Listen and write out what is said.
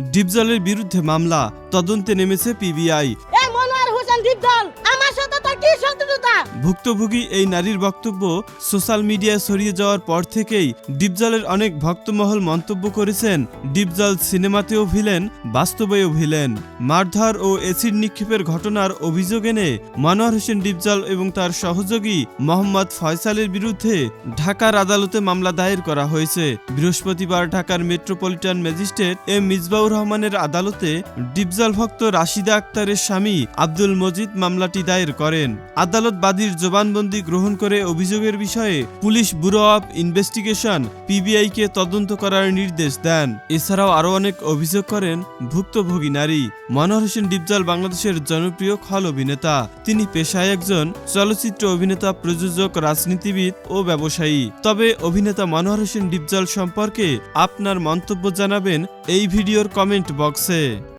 ডিপজলের বিরুদ্ধে মামলা তদন্তে নেমেছে পিবিআই। আমার সাথে তার কি শত্রুতা ভুক্তভোগী এই নারীর বক্তব্য সোশ্যাল মিডিয়ায় ছড়িয়ে যাওয়ার পর থেকেই ডিপজলের অনেক ভক্তমহল মন্তব্য করেছেন ডিপজল সিনেমাতেও ভিলেন, বাস্তবেও ভিলেন। মারধর ও এসিড নিক্ষেপের ঘটনার অভিযোগ এনে মনোয়ার হোসেন ডিপজল এবং তার সহযোগী মোহাম্মদ ফয়সালের বিরুদ্ধে ঢাকার আদালতে মামলা দায়ের করা হয়েছে। বৃহস্পতিবার ঢাকার মেট্রোপলিটন ম্যাজিস্ট্রেট এম মিজবাউর রহমানের আদালতে ডিপজল ভক্ত রাশিদা আক্তারের স্বামী আব্দুল মজিদ মামলাটি দায়ের করেন। আদালত বাদীর জবানবন্দি গ্রহণ করে অভিযোগের বিষয়ে police bureau of investigation PBI কে তদন্ত করার নির্দেশ দেন। এছাড়াও আরও অনেক অভিযোগ করেন ভুক্তভোগী নারী। মনোহর হোসেন ডিপজল বাংলাদেশের জনপ্রিয় খল অভিনেতা। তিনি পেশায় একজন চলচ্চিত্র অভিনেতা, প্রযোজক, রাজনীতিবিদ ও ব্যবসায়ী। তবে অভিনেতা মনোহর হোসেন ডিপজল সম্পর্কে আপনার মন্তব্য জানাবেন এই ভিডিওর কমেন্ট বক্সে।